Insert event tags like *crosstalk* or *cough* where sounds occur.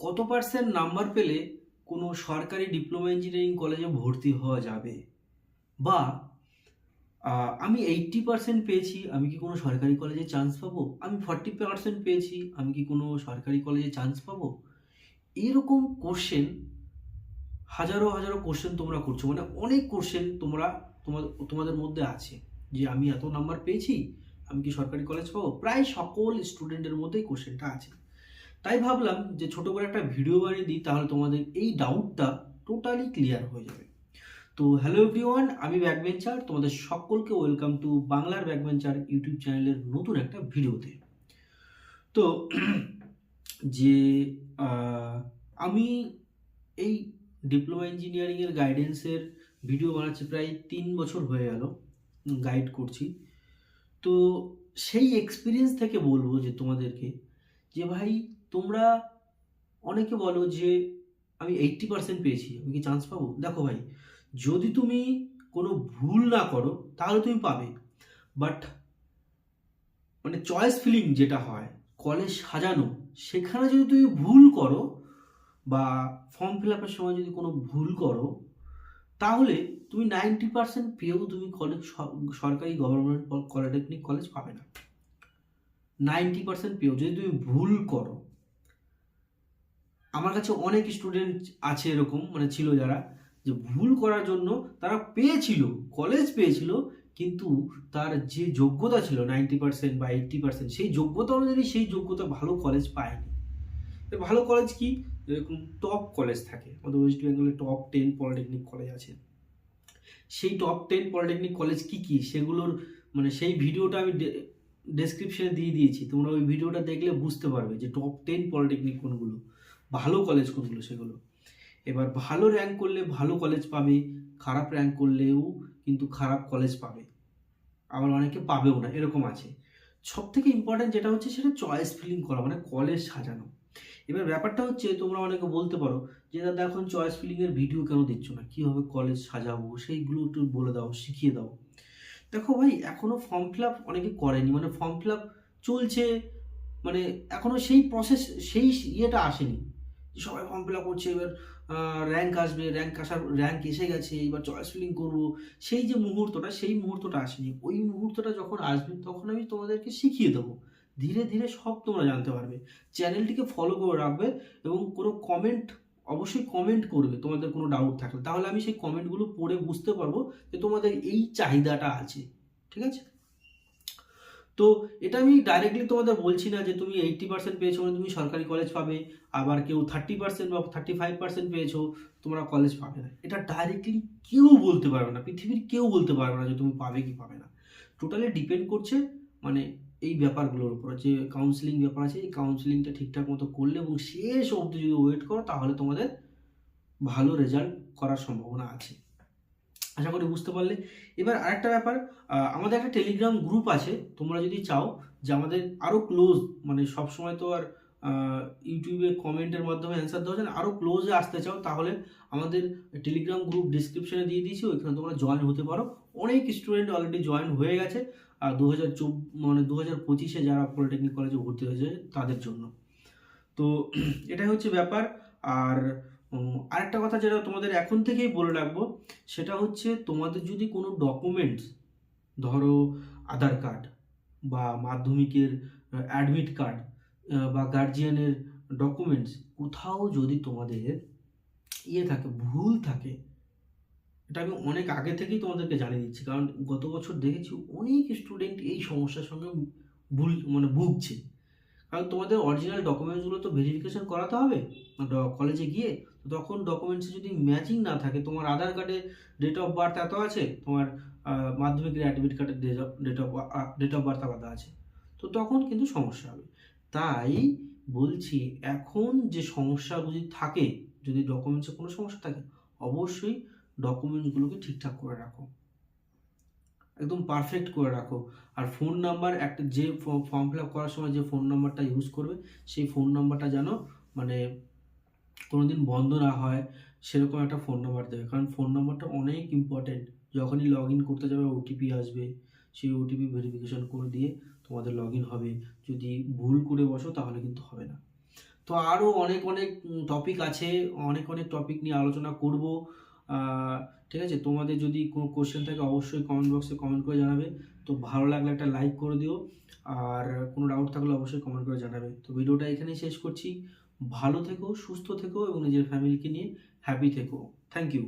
কত percent number পেলে কোনো সরকারি ডিপ্লোমা ইঞ্জিনিয়ারিং কলেজে ভর্তি হওয়া যাবে? বা আমি এইট্টি পার্সেন্ট পেয়েছি, আমি কি কোনো সরকারি কলেজে চান্স পাবো? আমি ফর্টি পার্সেন্ট পেয়েছি, আমি কি কোনো সরকারি কলেজে চান্স পাবো? এরকম কোশ্চেন হাজারো হাজারো কোশ্চেন তোমরা করছ মানে অনেক কোশ্চেন তোমরা তোমাদের তোমাদের মধ্যে আছে। যে আমি এত নাম্বার পেয়েছি, আমি কি সরকারি কলেজ পাবো? প্রায় সকল স্টুডেন্টের মধ্যেই কোশ্চেনটা আছে। তাই ভাবলাম যে ছোট করে একটা ভিডিও বানিয়ে দিই, তাহলে তোমাদের এই ডাউটটা টোটালি ক্লিয়ার হয়ে যাবে। তো হ্যালো এভরিওয়ান আমি ব্যাকবেঞ্চার তোমাদের সকলকে ওয়েলকাম টু বাংলার ব্যাকবেঞ্চার ইউটিউব চ্যানেলের নতুন একটা ভিডিওতে। তো *clears throat* যে আমি এই ডিপ্লোমা ইঞ্জিনিয়ারিংয়ের গাইডেন্সের ভিডিও বানাচ্ছি প্রায় তিন বছর হয়ে গেল গাইড করছি। তো সেই এক্সপিরিয়েন্স থেকে বলব যে তোমাদেরকে যে ভাই তোমরা অনেকে বলো যে আমি এইট্টি পার্সেন্ট পেয়েছি, আমি কি চান্স পাবো? দেখো ভাই, যদি তুমি কোনো ভুল না করো, তাহলে তুমি পাবে। বাট মানে চয়েস ফিলিং যেটা হয় কলেজ সাজানো, সেখানে যদি তুমি ভুল করো বা ফর্ম ফিল আপের সময় যদি কোনো ভুল করো, তাহলে তুমি নাইনটি পার্সেন্ট পেয়েও তুমি কলেজ সরকারি গভর্নমেন্ট পলিটেকনিক কলেজ পাবে না। নাইনটি পার্সেন্ট পেয়েও যদি তুমি ভুল করো আমার কাছে অনেক স্টুডেন্ট আছে এরকম মানে ছিল যারা, যে ভুল করার জন্য তারা পেয়েছিল কলেজ পেয়েছিল, কিন্তু তার যে যোগ্যতা ছিল নাইনটি পার্সেন্ট বা এইট্টি পার্সেন্ট সেই যোগ্যতা অনুযায়ী সেই যোগ্যতা ভালো কলেজ পায়নি। ভালো কলেজ কি? এরকম টপ কলেজ থাকে, আমাদের ওয়েস্ট বেঙ্গলে টপ টেন পলিটেকনিক কলেজ আছে। সেই টপ টেন পলিটেকনিক কলেজ কি কি? সেগুলোর মানে সেই ভিডিওটা আমি ডেসক্রিপশনে দিয়ে দিয়েছি। তোমরা ওই ভিডিওটা দেখলে বুঝতে পারবে যে টপ টেন পলিটেকনিক কোনগুলো। ভালো কলেজ কোনগুলো সেগুলো? এবার ভালো র্যাঙ্ক করলে ভালো কলেজ পাবে, খারাপ র্যাঙ্ক করলেও কিন্তু খারাপ কলেজ পাবে। আবার অনেকে পাবেও না, এরকম আছে। সব থেকে ইম্পর্ট্যান্ট যেটা হচ্ছে সেটা চয়েস ফিলিং করা মানে কলেজ সাজানো। এবার ব্যাপারটা হচ্ছে, তোমরা অনেকে বলতে পারো যে, দাদা, এখন চয়েস ফিলিংয়ের ভিডিও কেন দিচ্ছ না? কীভাবে কলেজ সাজাবো? সেইগুলো একটু বলে দাও, শিখিয়ে দাও। দেখো ভাই এখনও ফর্ম ফিল আপ অনেকে করেনি মানে ফর্ম ফিল আপ চলছে মানে এখনও সেই প্রসেস সেই ইয়েটা আসেনি। সবাই ফর্ম ফিল আপ করছে, এবার র্যাঙ্ক আসবে র্যাঙ্ক আসার র্যাঙ্ক এসে গেছে, এবার চয়েস ফিলিং করব। সেই যে মুহূর্তটা, সেই মুহূর্তটা আসেনি। ওই মুহূর্তটা যখন আসবে, তখন আমি তোমাদেরকে শিখিয়ে দেবো। ধীরে ধীরে সব তোমরা জানতে পারবে। চ্যানেলটিকে ফলো করে রাখবে এবং কোনো কমেন্ট অবশ্যই কমেন্ট করবে, তোমাদের কোনো ডাউট থাকলে। তাহলে আমি সেই কমেন্টগুলো পড়ে বুঝতে পারব যে তোমাদের এই চাহিদাটা আছে। ঠিক আছে? তো এটা আমি ডাইরেক্টলি তোমাদের বলছি না যে তুমি এইট্টি পার্সেন্ট পেয়েছ মানে তুমি সরকারি কলেজ পাবে, আবার কেউ থার্টি পার্সেন্ট বা থার্টি ফাইভ পার্সেন্ট পেয়েছ, তোমরা কলেজ পাবে না। এটা ডাইরেক্টলি কেউ বলতে পারবে না, পৃথিবীর কেউ বলতে পারবে না যে তুমি পাবে কি পাবে না। টোটালি ডিপেন্ড করছে মানে এই ব্যাপারগুলোর উপর, যে কাউন্সিলিং ব্যাপার আছে, এই কাউন্সিলিংটা ঠিকঠাক মতো করলে এবং শেষ অবধি যদি ওয়েট করো, তাহলে তোমাদের ভালো রেজাল্ট করার সম্ভাবনা আছে। আশা করি বুঝতে পারলে। এবার আরেকটা ব্যাপার আমাদের একটা টেলিগ্রাম গ্রুপ আছে, তোমরা যদি চাও যে আমাদের আরও ক্লোজ মানে সবসময় তো আর ইউটিউবে কমেন্টের মাধ্যমে অ্যান্সার দেওয়া যায় আরও ক্লোজে আসতে চাও তাহলে আমাদের টেলিগ্রাম গ্রুপ ডিসক্রিপশনে দিয়ে দিয়েছি, ওইখানে তোমরা জয়েন হতে পারো। অনেক স্টুডেন্ট অলরেডি জয়েন হয়ে গেছে আর দু হাজার মানে দু হাজার পঁচিশে যারা পলিটেকনিক কলেজে ভর্তি হয়েছে তাদের জন্য। তো, এটাই হচ্ছে ব্যাপার, আর আরেকটা কথা যেটা তোমাদের এখন থেকেই বলে রাখব, সেটা হচ্ছে তোমাদের যদি কোনো ডকুমেন্টস ধরো আধার কার্ড বা মাধ্যমিকের অ্যাডমিট কার্ড বা গার্জিয়ানের ডকুমেন্টস কোথাও যদি তোমাদের ইয়ে থাকে, ভুল থাকে, এটা আমি অনেক আগে থেকেই তোমাদেরকে জানিয়ে দিচ্ছি। কারণ গত বছর দেখেছি অনেক স্টুডেন্ট এই সমস্যার সঙ্গে ভুল মানে ভুগছে। কারণ তোমাদের অরিজিনাল ডকুমেন্টসগুলো তো ভেরিফিকেশন করাতে হবে। কলেজে গিয়ে তো তখন ডকুমেন্টসে যদি ম্যাচিং না থাকে, তোমার আধার কার্ডে ডেট অফ বার্থ এত আছে, তোমার মাধ্যমিকের অ্যাডমিট কার্ডের date of date of birth আলাদা আছে। তো তখন কিন্তু সমস্যা হবে। তাই বলছি, এখন যে সমস্যা যদি থাকে, যদি ডকুমেন্টসে কোনো সমস্যা থাকে, অবশ্যই ডকুমেন্টসগুলোকে ঠিকঠাক করে রাখো। একদম পারফেক্ট করে রাখো। আর ফোন নাম্বার একটা যে ফর্ম ফিল আপ করার সময় যে ফোন নাম্বারটা ইউজ করবে, সেই ফোন নাম্বারটা যেন মানে কোনোদিন বন্ধ না হয়, সেরকম একটা ফোন নাম্বার দেবে। কারণ ফোন নাম্বারটা অনেক ইম্পর্টেন্ট যখনই লগ ইন করতে যাবে ওটিপি আসবে। সেই ওটিপি ভেরিফিকেশন করে দিয়ে তোমাদের লগ ইন হবে। যদি ভুল করে বসো, তাহলে কিন্তু হবে না। তো আরও অনেক অনেক টপিক আছে। অনেক অনেক টপিক নিয়ে আলোচনা করব। ঠিক আছে? তোমাদের যদি কোনো কোশ্চেন থাকে, অবশ্যই কমেন্ট বক্সে কমেন্ট করে জানাবে। তো ভালো লাগলে একটা লাইক করে দিও। আর কোনো ডাউট থাকলে অবশ্যই কমেন্ট করে জানাবে। তো ভিডিওটা এখানেই শেষ করছি। ভালো থেকো, সুস্থ থেকো এবং নিজের ফ্যামিলিকে নিয়ে হ্যাপি থেকো। Thank you